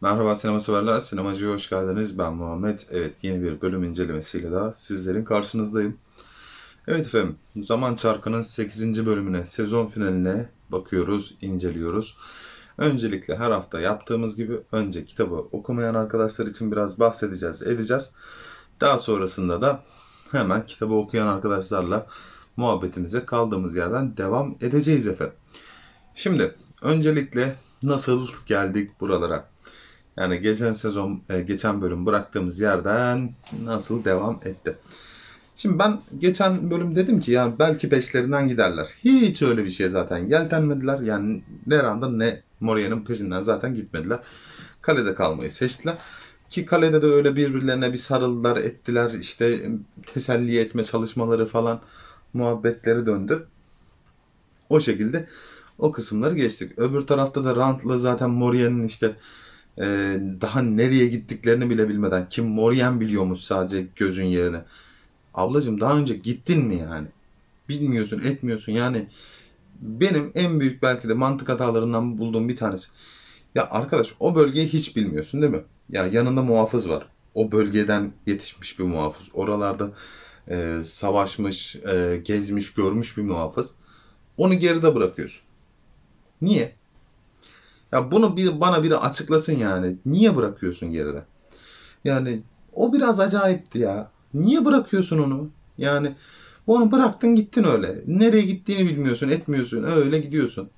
Merhaba sinema severler, sinemacıya hoş geldiniz. Ben Muhammed. Evet, yeni bir bölüm incelemesiyle daha sizlerin karşınızdayım. Evet efendim, Zaman Çarkı'nın 8. bölümüne, sezon finaline bakıyoruz, inceliyoruz. Öncelikle her hafta yaptığımız gibi önce kitabı okumayan arkadaşlar için biraz bahsedeceğiz, edeceğiz. Daha sonrasında da hemen kitabı okuyan arkadaşlarla muhabbetimize kaldığımız yerden devam edeceğiz efendim. Şimdi öncelikle nasıl geldik buralara? Yani geçen sezon, e, geçen bölüm bıraktığımız yerden nasıl devam etti? Şimdi ben geçen bölüm dedim ki yani belki peşlerinden giderler. Hiç öyle bir şey zaten yeltenmediler. Yani ne Randa ne Moria'nın peşinden zaten gitmediler. Kalede kalmayı seçtiler. Ki kalede de öyle birbirlerine bir sarıldılar, ettiler. İşte teselli etme çalışmaları falan muhabbetleri döndü. O şekilde o kısımları geçtik. Öbür tarafta da Rand'la zaten Moria'nın işte e, daha nereye gittiklerini bile bilmeden kim Morien biliyormuş sadece gözün yerine. Ablacım daha önce gittin mi yani? Bilmiyorsun, etmiyorsun. Yani benim en büyük belki de mantık hatalarından bulduğum bir tanesi. Ya arkadaş o bölgeyi hiç bilmiyorsun değil mi? Yani yanında muhafız var. O bölgeden yetişmiş bir muhafız. Oralarda e, savaşmış, e, gezmiş, görmüş bir muhafız. Onu geride bırakıyorsun. Niye? Ya bunu bir bana biri açıklasın yani. Niye bırakıyorsun geride? Yani o biraz acayipti ya. Niye bırakıyorsun onu? Yani onu bıraktın gittin öyle. Nereye gittiğini bilmiyorsun, etmiyorsun. Öyle gidiyorsun.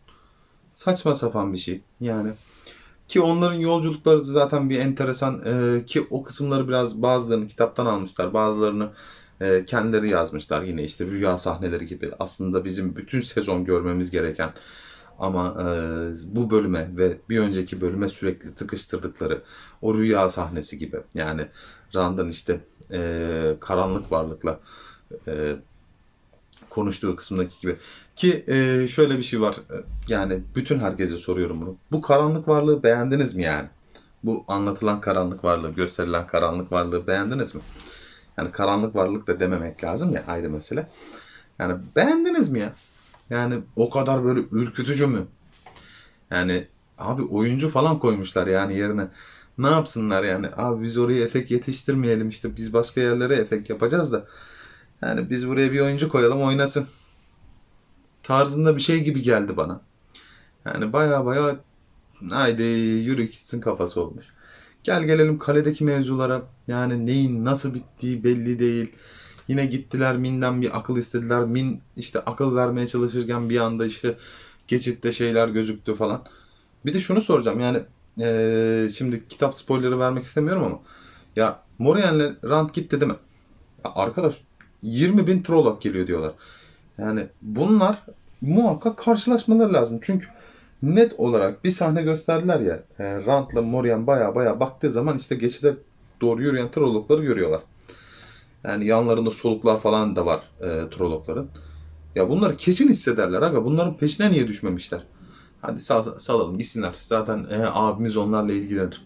Saçma sapan bir şey. Yani ki onların yolculukları zaten bir enteresan e, ki o kısımları biraz bazılarını kitaptan almışlar. Bazılarını e, kendileri yazmışlar. Yine işte rüya sahneleri gibi. Aslında bizim bütün sezon görmemiz gereken ama e, bu bölüme ve bir önceki bölüme sürekli tıkıştırdıkları o rüya sahnesi gibi. Yani Rand'ın işte e, karanlık varlıkla e, konuştuğu kısımdaki gibi. Ki e, şöyle bir şey var. E, Yani bütün herkese soruyorum bunu. Bu karanlık varlığı beğendiniz mi yani? Bu anlatılan karanlık varlığı, gösterilen karanlık varlığı beğendiniz mi? Yani karanlık varlık da dememek lazım ya ayrı mesele. Yani beğendiniz mi ya? Yani o kadar böyle ürkütücü mü? Yani abi oyuncu falan koymuşlar yani yerine. Ne yapsınlar yani? Abi biz oraya efekt yetiştirmeyelim işte biz başka yerlere efekt yapacağız da. Yani biz buraya bir oyuncu koyalım oynasın. Tarzında bir şey gibi geldi bana. Yani baya baya haydi yürü gitsin kafası olmuş. Gel gelelim kaledeki mevzulara. Yani neyin nasıl bittiği belli değil. Yine gittiler Min'den bir akıl istediler. Min işte akıl vermeye çalışırken bir anda işte geçitte şeyler gözüktü falan. Bir de şunu soracağım yani eee, şimdi kitap spoilerı vermek istemiyorum ama ya Morien'le Rand gitti değil mi? Ya arkadaş 20 bin Trolloc geliyor diyorlar. Yani bunlar muhakkak karşılaşmaları lazım. Çünkü net olarak bir sahne gösterdiler ya. E, Rand'la Morien baya baya baktığı zaman işte geçide doğru yürüyen Trolloc'ları görüyorlar. Yani yanlarında soluklar falan da var e, Trolloc'ların. Ya bunları kesin hissederler aga. Bunların peşine niye düşmemişler? Hadi sal- salalım gitsinler. Zaten e, abimiz onlarla ilgilenir.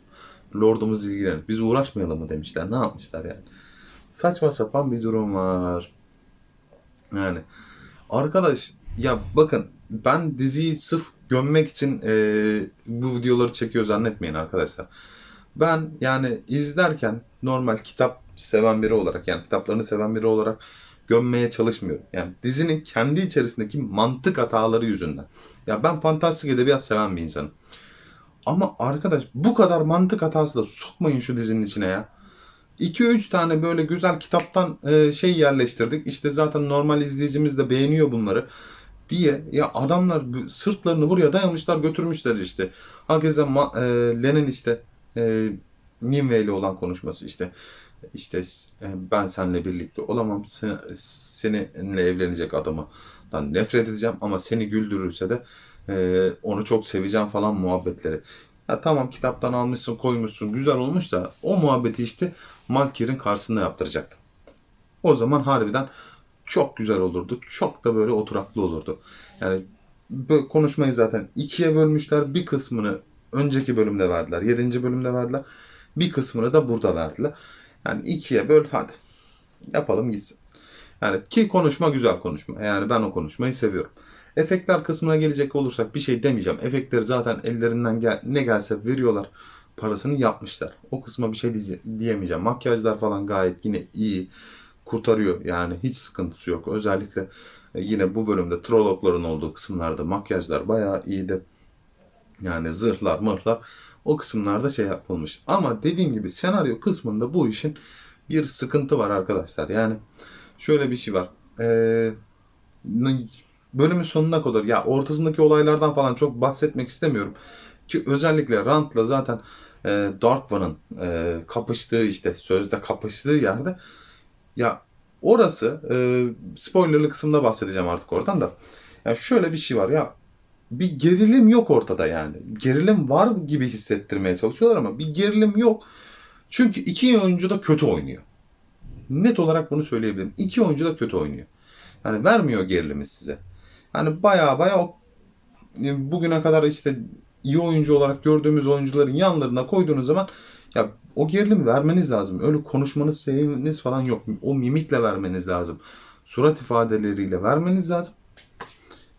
Lordumuz ilgilenir. Biz uğraşmayalım mı demişler. Ne yapmışlar yani? Saçma sapan bir durum var. Yani arkadaş ya bakın ben diziyi sırf gömmek için e, bu videoları çekiyor zannetmeyin arkadaşlar. Ben yani izlerken normal kitap seven biri olarak yani kitaplarını seven biri olarak gömmeye çalışmıyorum. Yani dizinin kendi içerisindeki mantık hataları yüzünden. Ya ben fantastik edebiyat seven bir insanım. Ama arkadaş bu kadar mantık hatası da sokmayın şu dizinin içine ya. 2-3 tane böyle güzel kitaptan e, şey yerleştirdik. İşte zaten normal izleyicimiz de beğeniyor bunları diye ya adamlar sırtlarını buraya dayamışlar götürmüşler işte. Ma- e, Lenin işte e, Nimue ile olan konuşması işte işte e, ben seninle birlikte olamam sen, seninle evlenecek adamdan nefret edeceğim ama seni güldürürse de e, onu çok seveceğim falan muhabbetleri. Ya tamam kitaptan almışsın koymuşsun güzel olmuş da o muhabbeti işte Malkir'in karşısında yaptıracaktın. O zaman harbiden çok güzel olurdu. Çok da böyle oturaklı olurdu. Yani konuşmayı zaten ikiye bölmüşler. Bir kısmını önceki bölümde verdiler. Yedinci bölümde verdiler. Bir kısmını da burada verdiler. Yani ikiye böl hadi. Yapalım gitsin. Yani ki konuşma güzel konuşma. Yani ben o konuşmayı seviyorum. Efektler kısmına gelecek olursak bir şey demeyeceğim. Efektleri zaten ellerinden gel ne gelse veriyorlar. parasını yapmışlar. O kısma bir şey diye- diyemeyeceğim. Makyajlar falan gayet yine iyi. Kurtarıyor yani hiç sıkıntısı yok. Özellikle e, yine bu bölümde trologların olduğu kısımlarda makyajlar bayağı iyiydi. Yani zırhlar, mırhlar o kısımlarda şey yapılmış. Ama dediğim gibi senaryo kısmında bu işin bir sıkıntı var arkadaşlar. Yani şöyle bir şey var. Ee, bölümün sonuna kadar ya ortasındaki olaylardan falan çok bahsetmek istemiyorum. Ki özellikle Rand'la zaten e, Dark One'ın e, kapıştığı işte sözde kapıştığı yerde ya orası e, spoilerlı kısımda bahsedeceğim artık oradan da. Ya şöyle bir şey var ya bir gerilim yok ortada yani. Gerilim var gibi hissettirmeye çalışıyorlar ama bir gerilim yok. Çünkü iki oyuncu da kötü oynuyor. Net olarak bunu söyleyebilirim. İki oyuncu da kötü oynuyor. Yani vermiyor gerilimi size. Yani baya baya bugüne kadar işte iyi oyuncu olarak gördüğümüz oyuncuların yanlarına koyduğunuz zaman ya o gerilimi vermeniz lazım. Öyle konuşmanız, şeyiniz falan yok. O mimikle vermeniz lazım. Surat ifadeleriyle vermeniz lazım.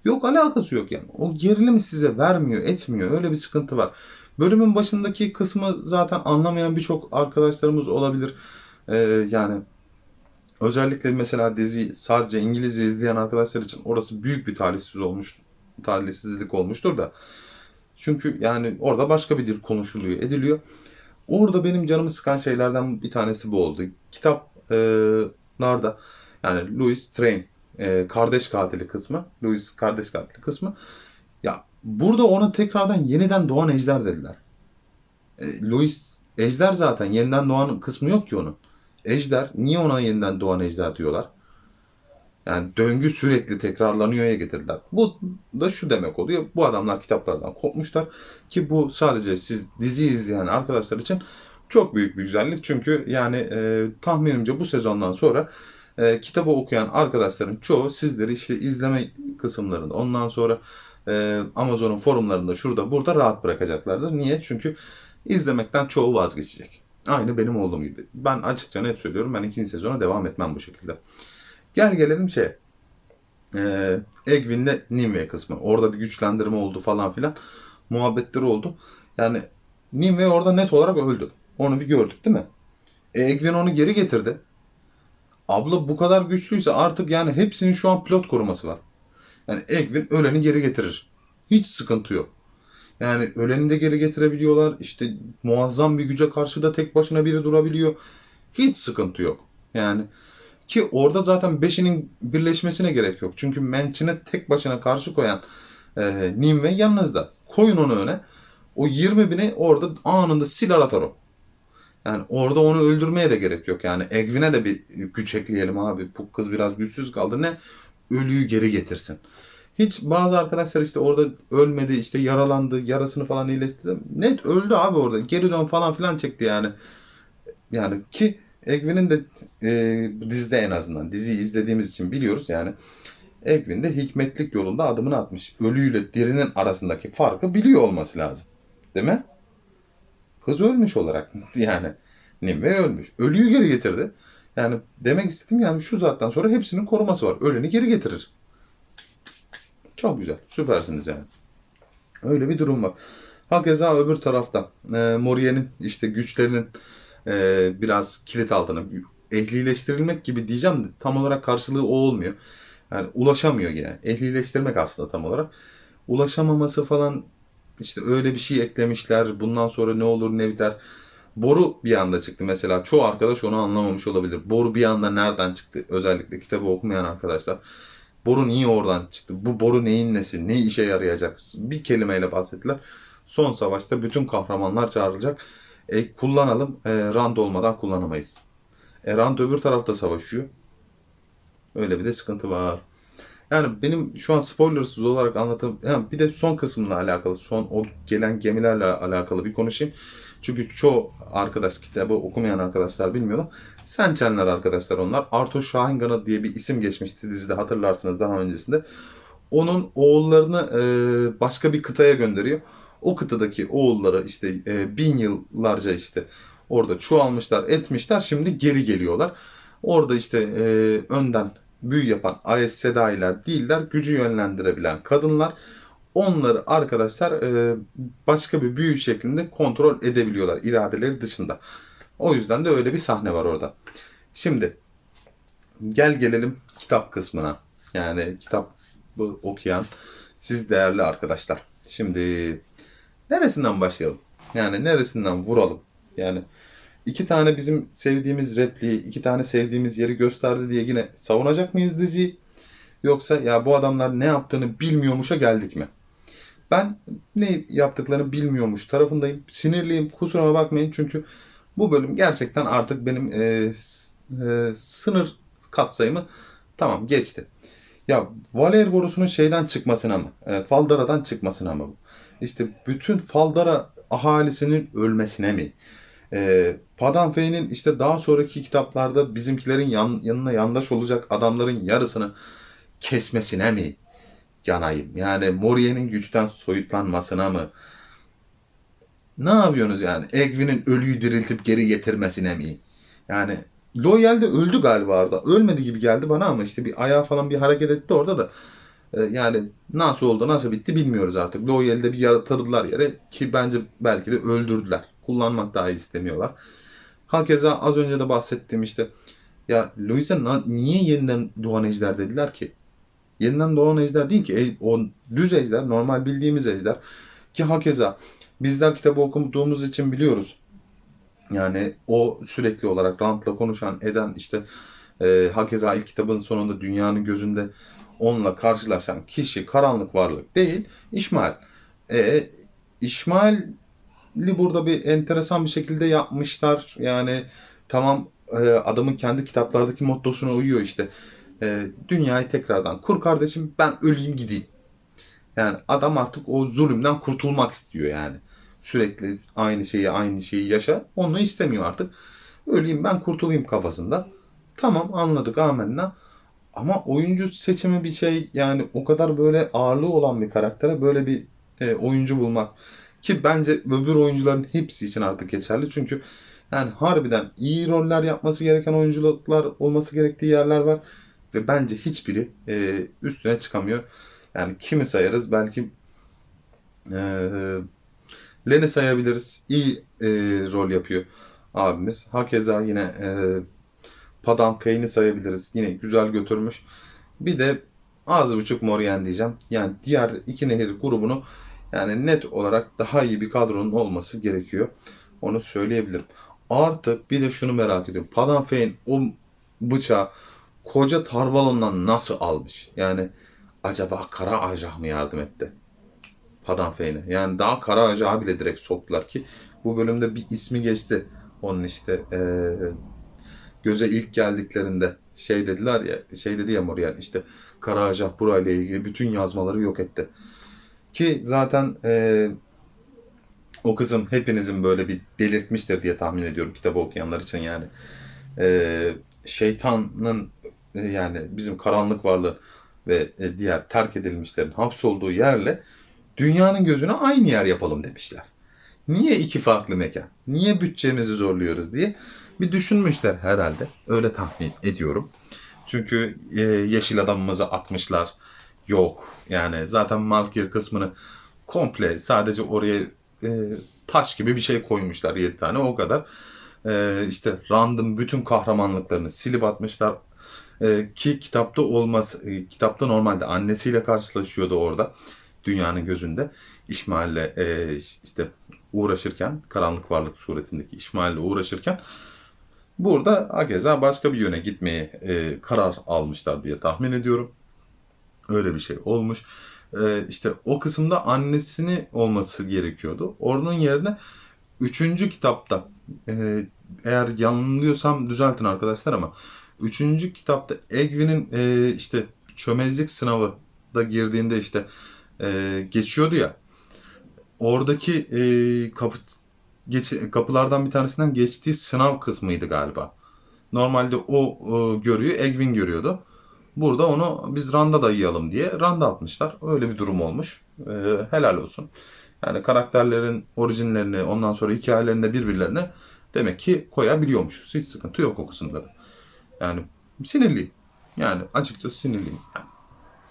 Yok alakası yok yani. O gerilimi size vermiyor, etmiyor. Öyle bir sıkıntı var. Bölümün başındaki kısmı zaten anlamayan birçok arkadaşlarımız olabilir. Ee, yani özellikle mesela dizi sadece İngilizce izleyen arkadaşlar için orası büyük bir talihsiz olmuş, talihsizlik olmuştur da. Çünkü yani orada başka bir dil konuşuluyor, ediliyor. Orada benim canımı sıkan şeylerden bir tanesi bu oldu. Kitaplarda yani Louis Train e, kardeş katili kısmı, Louis kardeş katili kısmı. Ya burada ona tekrardan yeniden doğan ejder dediler. E, Louis ejder zaten yeniden doğan kısmı yok ki onun. Ejder niye ona yeniden doğan ejder diyorlar? Yani döngü sürekli tekrarlanıyor'ya getirdiler. Bu da şu demek oluyor. Bu adamlar kitaplardan kopmuşlar. Ki bu sadece siz dizi izleyen arkadaşlar için çok büyük bir güzellik. Çünkü yani e, tahminimce bu sezondan sonra e, kitabı okuyan arkadaşların çoğu sizleri işte izleme kısımlarında ondan sonra e, Amazon'un forumlarında şurada burada rahat bırakacaklardır. Niye? Çünkü izlemekten çoğu vazgeçecek. Aynı benim oğlum gibi. Ben açıkça net söylüyorum. Ben ikinci sezona devam etmem bu şekilde. Gel gelelim şey. E, Egwin'le Nimue kısmı. Orada bir güçlendirme oldu falan filan. Muhabbetleri oldu. Yani Nimue orada net olarak öldü. Onu bir gördük değil mi? E, Egwin onu geri getirdi. Abla bu kadar güçlüyse artık yani hepsinin şu an pilot koruması var. Yani Egwin öleni geri getirir. Hiç sıkıntı yok. Yani öleni de geri getirebiliyorlar. İşte muazzam bir güce karşı da tek başına biri durabiliyor. Hiç sıkıntı yok. Yani ki orada zaten beşinin birleşmesine gerek yok. Çünkü Mençin'e tek başına karşı koyan e, Nimue yanınızda. Koyun onu öne. O 20 bini orada anında siler atar o. Yani orada onu öldürmeye de gerek yok. Yani Egwin'e de bir güç ekleyelim abi. Bu kız biraz güçsüz kaldı. Ne? Ölüyü geri getirsin. Hiç bazı arkadaşlar işte orada ölmedi, işte yaralandı, yarasını falan iyileştirdi. Net öldü abi orada. Geri dön falan filan çekti yani. Yani ki Egwin'in de e, dizide en azından diziyi izlediğimiz için biliyoruz yani. Egwin de hikmetlik yolunda adımını atmış. Ölüyle dirinin arasındaki farkı biliyor olması lazım. Değil mi? Kız ölmüş olarak yani. Nimue ölmüş. Ölüyü geri getirdi. Yani demek istediğim yani şu zaten sonra hepsinin koruması var. Öleni geri getirir. Çok güzel. Süpersiniz yani. Öyle bir durum var. Hakeza öbür tarafta e, Moriye'nin işte güçlerinin e, biraz kilit altına ehlileştirilmek gibi diyeceğim de tam olarak karşılığı o olmuyor. Yani ulaşamıyor yani. Ehlileştirmek aslında tam olarak. Ulaşamaması falan işte öyle bir şey eklemişler. Bundan sonra ne olur ne biter. Boru bir anda çıktı mesela. Çoğu arkadaş onu anlamamış olabilir. Boru bir anda nereden çıktı? Özellikle kitabı okumayan arkadaşlar. Boru niye oradan çıktı? Bu boru neyin nesi? Ne işe yarayacak? Bir kelimeyle bahsettiler. Son savaşta bütün kahramanlar çağrılacak. E, kullanalım. E, Rand olmadan kullanamayız. E, Rand öbür tarafta savaşıyor. Öyle bir de sıkıntı var. Yani benim şu an spoilersız olarak anlatım yani bir de son kısmına alakalı, son o gelen gemilerle alakalı bir konuşayım. Çünkü çoğu arkadaş kitabı okumayan arkadaşlar bilmiyorlar. Sençenler arkadaşlar onlar. Arthur Şahingan'a diye bir isim geçmişti dizide hatırlarsınız daha öncesinde. Onun oğullarını e, başka bir kıtaya gönderiyor. O kıtadaki oğulları işte e, bin yıllarca işte orada çoğalmışlar, etmişler. Şimdi geri geliyorlar. Orada işte e, önden büyü yapan Aes Sedai'ler değiller. Gücü yönlendirebilen kadınlar. onları arkadaşlar e, başka bir büyü şeklinde kontrol edebiliyorlar iradeleri dışında. O yüzden de öyle bir sahne var orada. Şimdi gel gelelim kitap kısmına. Yani kitap okuyan siz değerli arkadaşlar. Şimdi neresinden başlayalım? Yani neresinden vuralım? Yani iki tane bizim sevdiğimiz repliği, iki tane sevdiğimiz yeri gösterdi diye yine savunacak mıyız diziyi? Yoksa ya bu adamlar ne yaptığını bilmiyormuşa geldik mi? Ben ne yaptıklarını bilmiyormuş tarafındayım. Sinirliyim. Kusuruma bakmayın çünkü bu bölüm gerçekten artık benim e, e, sınır katsayımı tamam geçti. Ya Valer borusunun şeyden çıkmasına mı? E, Faldara'dan çıkmasına mı? İşte bütün Faldara ahalisinin ölmesine mi? E, Padanfey'in işte daha sonraki kitaplarda bizimkilerin yan, yanına yandaş olacak adamların yarısını kesmesine mi yanayım? Yani Moriye'nin güçten soyutlanmasına mı? Ne yapıyorsunuz yani? Egwin'in ölüyü diriltip geri getirmesine mi? Yani Loyal de öldü galiba orada. Ölmedi gibi geldi bana ama işte bir ayağı falan bir hareket etti orada da. Ee, yani nasıl oldu nasıl bitti bilmiyoruz artık. Loyal'i de bir yaratırdılar yere ki bence belki de öldürdüler. Kullanmak dahi istemiyorlar. Hakeza az önce de bahsettiğim işte ya Louis'e na- niye yeniden doğan ejder dediler ki? Yeniden doğan ejder değil ki. E, o düz ejder, normal bildiğimiz ejder. Ki hakeza bizler kitabı okuduğumuz için biliyoruz. Yani o sürekli olarak Rand'la konuşan, eden işte e, hakeza ilk kitabın sonunda dünyanın gözünde onunla karşılaşan kişi karanlık varlık değil, İsmail. E, İsmail'i burada bir enteresan bir şekilde yapmışlar. Yani tamam e, adamın kendi kitaplardaki mottosuna uyuyor işte. E, dünyayı tekrardan kur kardeşim ben öleyim gideyim. Yani adam artık o zulümden kurtulmak istiyor yani. Sürekli aynı şeyi aynı şeyi yaşa. Onu istemiyor artık. Öleyim ben kurtulayım kafasında. Tamam anladık amenna. Ama oyuncu seçimi bir şey yani o kadar böyle ağırlığı olan bir karaktere böyle bir e, oyuncu bulmak ki bence öbür oyuncuların hepsi için artık geçerli. Çünkü yani harbiden iyi roller yapması gereken oyunculuklar olması gerektiği yerler var ve bence hiçbiri e, üstüne çıkamıyor. Yani kimi sayarız belki e, Len'i sayabiliriz. İyi e, rol yapıyor abimiz. Hakeza yine e, Padam Kane'i sayabiliriz. Yine güzel götürmüş. Bir de az buçuk Morien diyeceğim. Yani diğer iki nehir grubunu yani net olarak daha iyi bir kadronun olması gerekiyor. Onu söyleyebilirim. Artık bir de şunu merak ediyorum. Padam Fain o bıçağı koca Tarvalon'dan nasıl almış? Yani acaba Kara Ajah mı yardım etti? Padanfeyne. Yani daha Kara Ajağı bile direkt soktular ki bu bölümde bir ismi geçti. Onun işte eee, göze ilk geldiklerinde şey dediler ya şey dedi ya Moriel işte Kara Ajah burayla ilgili bütün yazmaları yok etti. Ki zaten eee, o kızım hepinizin böyle bir delirtmiştir diye tahmin ediyorum kitabı okuyanlar için yani. Eee, şeytanın e, yani bizim karanlık varlığı ve e, diğer terk edilmişlerin hapsolduğu yerle dünyanın gözüne aynı yer yapalım demişler. Niye iki farklı mekan? Niye bütçemizi zorluyoruz diye bir düşünmüşler herhalde. Öyle tahmin ediyorum. Çünkü e, yeşil adamımızı atmışlar. Yok. Yani zaten Malkir kısmını komple sadece oraya e, taş gibi bir şey koymuşlar 7 tane o kadar. E, işte random bütün kahramanlıklarını silip atmışlar. E, ki kitapta olmaz, e, kitapta normalde annesiyle karşılaşıyordu orada dünyanın gözünde. İsmail'le e, işte uğraşırken, karanlık varlık suretindeki İsmail'le uğraşırken burada Ageza başka bir yöne gitmeye e, karar almışlar diye tahmin ediyorum. Öyle bir şey olmuş. E, işte o kısımda annesini olması gerekiyordu. Onun yerine üçüncü kitapta e, eğer yanılıyorsam düzeltin arkadaşlar ama üçüncü kitapta Egwin'in e, işte çömezlik sınavı da girdiğinde işte e, geçiyordu ya. Oradaki e, kapı geç, kapılardan bir tanesinden geçtiği sınav kısmıydı galiba. Normalde o e, görüyor, Egwin görüyordu. Burada onu biz Rand'a dayayalım diye Rand'a atmışlar. Öyle bir durum olmuş. E, helal olsun. Yani karakterlerin orijinlerini, ondan sonra hikayelerini de birbirlerine demek ki koyabiliyormuş. Hiç sıkıntı yok o kısımda da. Yani sinirliyim. Yani açıkçası sinirliyim. Yani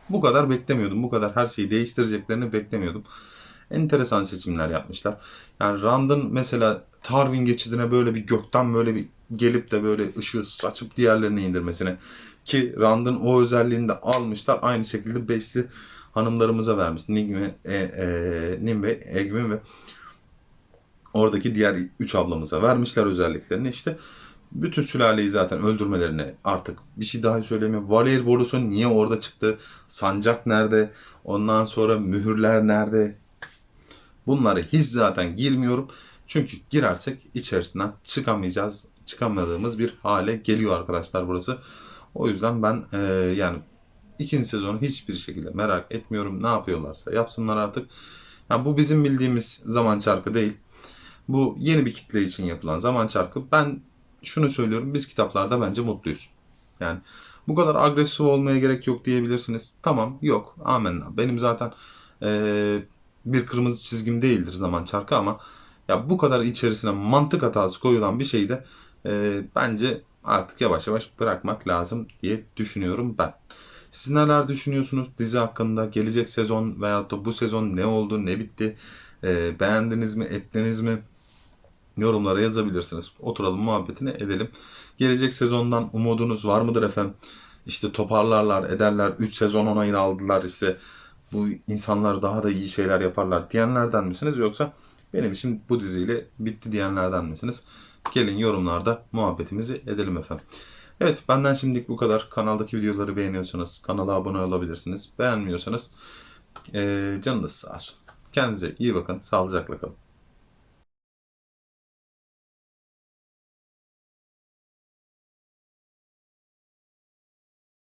bu kadar beklemiyordum. Bu kadar her şeyi değiştireceklerini beklemiyordum. Enteresan seçimler yapmışlar. Yani Rand'ın mesela Tarwin geçidine böyle bir gökten böyle bir gelip de böyle ışığı saçıp diğerlerini indirmesine ki Rand'ın o özelliğini de almışlar. Aynı şekilde beşli hanımlarımıza vermiş. Ningme, e, e, Nim ve Egwin ve oradaki diğer üç ablamıza vermişler özelliklerini. İşte bütün sülaleyi zaten öldürmelerini artık bir şey daha söylemiyor. Valer borusu niye orada çıktı? Sancak nerede? Ondan sonra mühürler nerede? Bunları hiç zaten girmiyorum. Çünkü girersek içerisinden çıkamayacağız. Çıkamadığımız bir hale geliyor arkadaşlar burası. O yüzden ben e, yani ikinci sezonu hiçbir şekilde merak etmiyorum. Ne yapıyorlarsa yapsınlar artık. Yani bu bizim bildiğimiz zaman çarkı değil. Bu yeni bir kitle için yapılan zaman çarkı. Ben şunu söylüyorum. Biz kitaplarda bence mutluyuz. Yani bu kadar agresif olmaya gerek yok diyebilirsiniz. Tamam yok. Amenna. Benim zaten eee, bir kırmızı çizgim değildir zaman çarkı ama ya bu kadar içerisine mantık hatası koyulan bir şeyi de eee, bence artık yavaş yavaş bırakmak lazım diye düşünüyorum ben. Siz neler düşünüyorsunuz dizi hakkında? Gelecek sezon veyahut da bu sezon ne oldu, ne bitti? Eee, beğendiniz mi, ettiniz mi? yorumlara yazabilirsiniz. Oturalım muhabbetini edelim. Gelecek sezondan umudunuz var mıdır efendim? İşte toparlarlar, ederler. 3 sezon onayını aldılar. İşte bu insanlar daha da iyi şeyler yaparlar diyenlerden misiniz? Yoksa benim için bu diziyle bitti diyenlerden misiniz? Gelin yorumlarda muhabbetimizi edelim efendim. Evet benden şimdilik bu kadar. Kanaldaki videoları beğeniyorsanız kanala abone olabilirsiniz. Beğenmiyorsanız eee canınız sağ olsun. Kendinize iyi bakın. Sağlıcakla kalın.